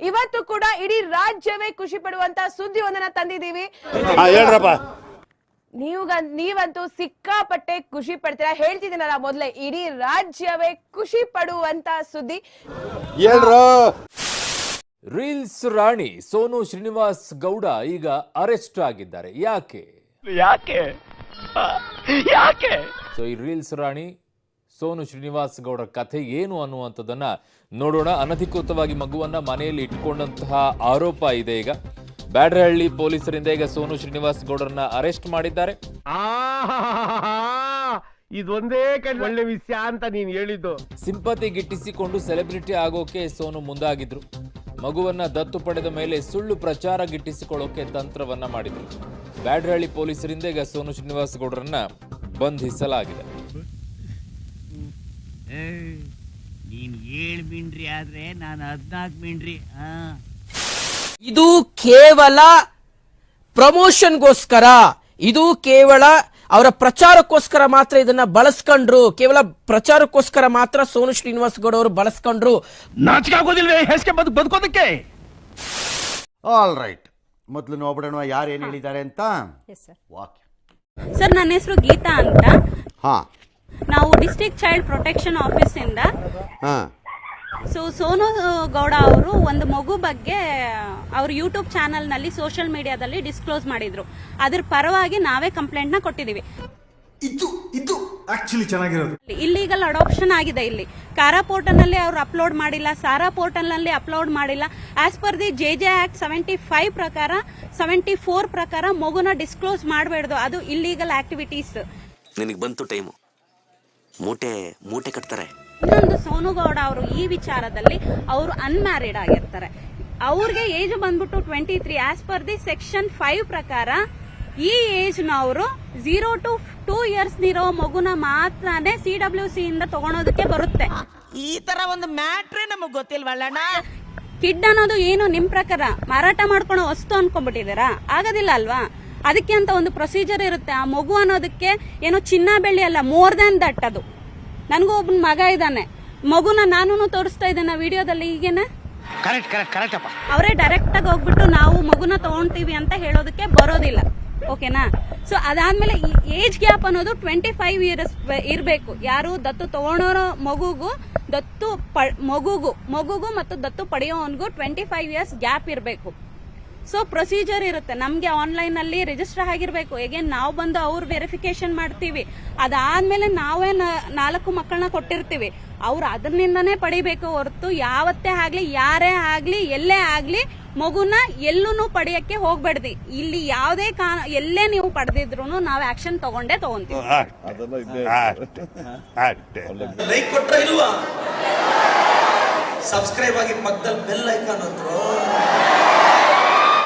ಇವತ್ತು ಕೂಡ ಇಡೀ ರಾಜ್ಯವೇ ಖುಷಿ ಪಡುವಂತ ಸುದ್ದಿಯೊಂದನ್ನ ತಂದಿದ್ದೀವಿ. ಹಾ ಹೇಳ್ರಪ್ಪ. ನೀವು ನೀವಂತೂ ಸಿಕ್ಕಾಪಟ್ಟೆ ಖುಷಿ ಪಡ್ತೀರಾ? ಹೇಳ್ತಿದ್ದೀನಲ್ಲ ಮೊದ್ಲೇ ಇಡೀ ರಾಜ್ಯವೇ ಖುಷಿ ಪಡುವಂತ ಸುದ್ದಿ. ಹೇಳ್ರು. ರೀಲ್ಸ್ ರಾಣಿ ಸೋನು ಶ್ರೀನಿವಾಸ್ ಗೌಡ ಈಗ ಅರೆಸ್ಟ್ ಆಗಿದ್ದಾರೆ. ಯಾಕೆ? ಯಾಕೆ? ಯಾಕೆ? ಸೊ ಈ ರೀಲ್ಸ್ ರಾಣಿ ಸೋನು ಶ್ರೀನಿವಾಸ್ ಗೌಡರ ಕಥೆ ಏನು ಅನ್ನುವಂಥದ್ದನ್ನ ನೋಡೋಣ. ಅನಧಿಕೃತವಾಗಿ ಮಗುವನ್ನ ಮನೆಯಲ್ಲಿ ಇಟ್ಕೊಂಡಂತಹ ಆರೋಪ ಇದೆ ಈಗ. ಬ್ಯಾಡ್ರಹಳ್ಳಿ ಪೊಲೀಸರಿಂದ ಈಗ ಸೋನು ಶ್ರೀನಿವಾಸ್ ಗೌಡರನ್ನ ಅರೆಸ್ಟ್ ಮಾಡಿದ್ದಾರೆ. ಇದೊಂದೇ ಕಣ್ ಒಳ್ಳೆ ವಿಷಯ ಅಂತ ನೀನ್ ಹೇಳಿದ್ದು. ಸಿಂಪತಿ ಗಿಟ್ಟಿಸಿಕೊಂಡು ಸೆಲೆಬ್ರಿಟಿ ಆಗೋಕೆ ಸೋನು ಮುಂದಾಗಿದ್ರು. ಮಗುವನ್ನ ದತ್ತು ಪಡೆದ ಮೇಲೆ ಸುಳ್ಳು ಪ್ರಚಾರ ಗಿಟ್ಟಿಸಿಕೊಳ್ಳೋಕೆ ತಂತ್ರವನ್ನ ಮಾಡಿದ್ರು. ಬ್ಯಾಡ್ರಹಳ್ಳಿ ಪೊಲೀಸರಿಂದ ಈಗ ಸೋನು ಶ್ರೀನಿವಾಸ್ ಗೌಡರನ್ನ ಬಂಧಿಸಲಾಗಿದೆ. ನೀನ್ ಏಳ್ ಮಿಂಡ್ರಿ ಆದ್ರೆ ನಾನು ಹದ್ನಾಲ್ಕು ಮಿಂಡ್ರಿ ಹಾ. ಇದು ಕೇವಲ ಪ್ರಮೋಷನ್ಗೋಸ್ಕರ ಇದು ಕೇವಲ ಅವರ ಪ್ರಚಾರಕ್ಕೋಸ್ಕರ ಮಾತ್ರ ಇದನ್ನ ಬಳಸ್ಕೊಂಡ್ರು ಕೇವಲ ಪ್ರಚಾರಕ್ಕೋಸ್ಕರ ಮಾತ್ರ ಸೋನು ಶ್ರೀನಿವಾಸ್ ಗೌಡ ಅವರು ಬಳಸ್ಕೊಂಡ್ರು ಬದುಕೋದಕ್ಕೆ? ಆಲ್ ರೈಟ್ ಮೊದಲು ನೋಡ್ಬಿಡೋಣ ಯಾರು ಏನು ಹೇಳಿದ್ದಾರೆ ಅಂತ? ವಾಕ್ಯ. ಸರ್ ನನ್ನ ಹೆಸರು ಗೀತಾ ಅಂತ. ಹಾ. ನಾವು ಡಿಸ್ಟ್ರಿಕ್ಟ್ ಚೈಲ್ಡ್ ಪ್ರೊಟೆಕ್ಷನ್ ಆಫೀಸಿಂದ ಹಾ. ಸೊ ಸೋನು ಗೌಡ ಅವರು ಒಂದು ಮಗು ಬಗ್ಗೆ ಅವ್ರ ಯೂಟ್ಯೂಬ್ ಚಾನಲ್ನಲ್ಲಿ ಸೋಷಿಯಲ್ ಮೀಡಿಯಾದಲ್ಲಿ ಡಿಸ್ಕ್ಲೋಸ್ ಮಾಡಿದ್ರು. ಅದ್ರ ಪರವಾಗಿ ನಾವೇ ಕಂಪ್ಲೇಂಟ್ನ ಕೊಟ್ಟಿದೀವಿ. ಇದು ಇದು ಆಕ್ಚುಲಿ ಚೆನ್ನಾಗಿರೋದು. ಇಲ್ಲಿಗಲ್ ಅಡಾಪ್ಷನ್ ಆಗಿದೆ ಇಲ್ಲಿ. ಕಾರಾ ಪೋರ್ಟಲ್ನಲ್ಲಿ ಅವ್ರು ಅಪ್ಲೋಡ್ ಮಾಡಿಲ್ಲ ಸಾರಾ ಪೋರ್ಟಲ್ನಲ್ಲಿ ಅಪ್ಲೋಡ್ ಮಾಡಿಲ್ಲ. As per the J J act seventy five ಪ್ರಕಾರ ಸೆವೆಂಟಿ ಫೋರ್ ಪ್ರಕಾರ ಮಗುನ ಡಿಸ್ಕ್ಲೋಸ್ ಮಾಡಬೇಡ್ದು. ಅದು ಇಲ್ಲಿಗಲ್ ಆಕ್ಟಿವಿಟೀಸ್ ನಿನಗೆ ಬಂತು ಟೈಮು ಮೂಟೆ ಮೂಟೆ ಕಟ್ತಾರೆ. ಇನ್ನೊಂದು ಸೋನುಗೌಡ ಅವರು ಈ ವಿಚಾರದಲ್ಲಿ ಅವರು ಅನ್ಮ್ಯಾರಿಡ್ ಆಗಿರ್ತಾರೆ. ಅವ್ರಿಗೆ ಏಜ್ ಬಂದ್ಬಿಟ್ಟು twenty three as per the section five ಪ್ರಕಾರ ಈ ಏಜ್ ಅವರು ಝೀರೋ ಟು ಟೂ ಇಯರ್ಸ್ ಇರೋ ಮಗುನ ಮಾತ್ರನೇ ಸಿ ಡಬ್ಲ್ಯೂ ಸಿ ಇಂದ ತಗೊಳೋದಕ್ಕೆ ಬರುತ್ತೆ. ಈ ತರ ಒಂದು ಮ್ಯಾಟ್ರೇ ನಮಗ್ ಗೊತ್ತಿಲ್ವಲ್ಲಣ್ಣ ಕಿಡ್ ಅನ್ನೋದು ಏನು ನಿಮ್ ಪ್ರಕಾರ ಮಾರಾಟ ಮಾಡ್ಕೊಳೋ ವಸ್ತು ಅನ್ಕೊಂಡ್ಬಿಟ್ಟಿದ್ದೀರಾ? ಆಗೋದಿಲ್ಲ ಅಲ್ವಾ? ಅದಕ್ಕೆ ಅಂತ ಒಂದು ಪ್ರೊಸೀಜರ್ ಇರುತ್ತೆ. ಆ ಮಗು ಅನ್ನೋದಕ್ಕೆ ಏನೋ ಚಿನ್ನ ಬೆಳ್ಳಿ ಅಲ್ಲ ಮೋರ್ ದನ್ ದಟ್ ಅದು. ನನಗೂ ಒಬ್ಬನ ಮಗ ಇದ್ದಾನೆ. ಮಗುನ ನಾನು ತೋರಿಸ್ತಾ ಇದ್ದೇನೆ ವಿಡಿಯೋದಲ್ಲಿ ಈಗೇನೆ? ಅವರೇ ಡೈರೆಕ್ಟ್ ಆಗಿ ಹೋಗ್ಬಿಟ್ಟು ನಾವು ಮಗುನ ತಗೊಂತೀವಿ ಅಂತ ಹೇಳೋದಕ್ಕೆ ಬರೋದಿಲ್ಲ. ಓಕೆನಾ? ಸೊ ಅದಾದ್ಮೇಲೆ ಏಜ್ ಗ್ಯಾಪ್ ಅನ್ನೋದು ಟ್ವೆಂಟಿ ಫೈವ್ ಇಯರ್ಸ್ ಇರಬೇಕು. ಯಾರು ದತ್ತು ತಗೊಳೋರೋ ಮಗುಗೂ ದತ್ತು ಪ- ಮಗುಗೂ ಮಗುಗೂ ಮತ್ತು ದತ್ತು ಪಡೆಯೋನ್ಗೂ ಟ್ವೆಂಟಿ ಫೈವ್ ಇಯರ್ಸ್ ಗ್ಯಾಪ್ ಇರಬೇಕು. ಸೊ ಪ್ರೊಸೀಜರ್ ಇರುತ್ತೆ. ನಮಗೆ ಆನ್ಲೈನ್ ಅಲ್ಲಿ ರಿಜಿಸ್ಟರ್ ಆಗಿರ್ಬೇಕು. ಹೇಗೆ? ನಾವು ಬಂದು ಅವ್ರು ವೆರಿಫಿಕೇಶನ್ ಮಾಡ್ತೀವಿ. ಅದಾದ್ಮೇಲೆ ನಾವೇ ನ- ನಾಲ್ಕು ಮಕ್ಕಳನ್ನ ಕೊಟ್ಟಿರ್ತೀವಿ. ಅವ್ರು ಅದರಿಂದನೇ ಪಡಿಬೇಕು ಹೊರತು ಯಾವತ್ತೇ ಆಗ್ಲಿ ಯಾರೇ ಆಗ್ಲಿ ಎಲ್ಲೇ ಆಗ್ಲಿ ಮಗುನ ಎಲ್ಲೂ ಪಡೆಯಕ್ಕೆ ಹೋಗ್ಬೇಡ್ದಿ. ಇಲ್ಲಿ ಯಾವುದೇ ಕಾನ ಎಲ್ಲೇ ನೀವು ಪಡೆದಿದ್ರು ನಾವು ಆಕ್ಷನ್ ತಗೊಂಡೇ ತಗೊಂತೀವಿ. ಲೈಕ್ ಕೊಟ್ರ ಇಲ್ವಾ? ಸಬ್ಸ್ಕ್ರೈಬ್ ಆಗಿ ಪಕ್ಕದಲ್ಲಿ ಬೆಲ್ ಐಕಾನ್ ಹತ್ರ.